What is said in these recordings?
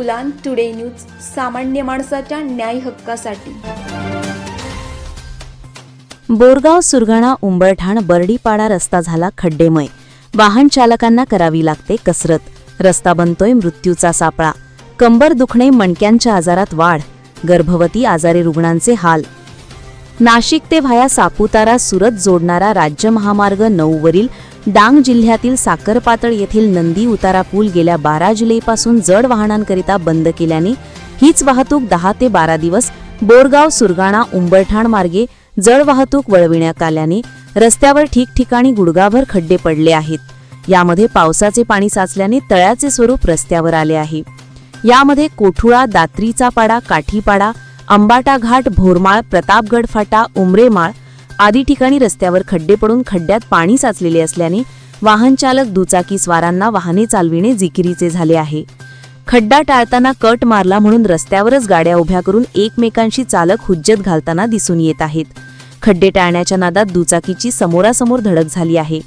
गुलान today news सामान्य माणसाच्या न्याय हक्कासाठी. बोरगाव सुरगाणा उंबरठाण बर्डीपाडा रस्ता झाला खड्डेमय. वाहन चालकांना करावी लागते कसरत. रस्ता बनतोय मृत्यूचा सापळा. कंबर दुखणे मणक्यांच्या आजारात वाढ. गर्भवती आजारी रुग्णांचे हाल. नाशिक ते व्हाया सापुतारा सुरत जोडणारा राज्य महामार्ग नऊवरील डांग जिल्ह्यातील साखरपातळ येथील नंदी उतारा पूल गेल्या बारा जुलैपासून जड वाहनांकरिता बंद केल्याने हीच वाहतूक दहा ते बारा दिवस बोरगाव सुरगाणा उंबरठाण मार्गे जड वाहतूक वळविण्यात आल्याने रस्त्यावर ठिकठिकाणी गुडगाभर खड्डे पडले आहेत. यामध्ये पावसाचे पाणी साचल्याने तळ्याचे स्वरूप रस्त्यावर आले आहे. यामध्ये कोठुळा दात्रीचा पाडा काठीपाडा अंबाटा घाट भोरमाळ प्रतापगड फाटा उमरेमाळ आदी ठिकाणी रस्त्यावर खड्डे पडून खड्ड्यात पाणी साचलेले असल्याने वाहन चालक दुचाकी स्वारांना वाहने चालविणे जिकिरीचे झाले आहे. खड्डा टाळताना कट मारला म्हणून रस्त्यावरच गाड्या उभ्या करून एकमेकांशी चालक हुज्जत घालताना दिसून येत आहेत. खड्डे टाळण्याच्या नादात दुचाकीची समोरासमोर धडक झाली आहे.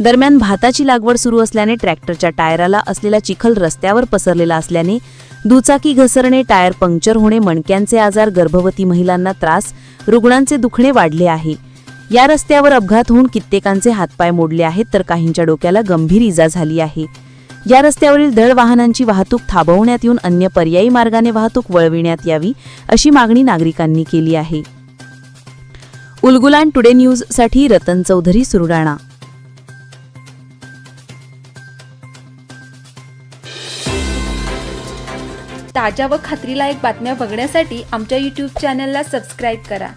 दरम्यान भाताची लागवड सुरू असल्याने ट्रॅक्टरच्या टायराला असलेला चिखल रस्त्यावर पसरलेला असल्याने दुचाकी घसरणे टायर पंक्चर होणे मणक्यांचे आजार गर्भवती महिलांना त्रास रुग्णांचे दुखणे वाढले आहे. या रस्त्यावर अपघात होऊन कित्येकांचे हातपाय मोडले आहेत तर काहींच्या डोक्याला गंभीर इजा झाली आहे. या रस्त्यावरील दळ वाहनांची वाहतूक थांबवण्यात येऊन अन्य पर्यायी मार्गाने वाहतूक वळविण्यात यावी अशी मागणी नागरिकांनी केली आहे. उलगुलान टुडे न्यूजसाठी रतन चौधरी सुरडाणा. ताज्या व खात्रीलायक बातम्या बघण्यासाठी आमच्या यूट्यूब चॅनलला सबस्क्राईब करा.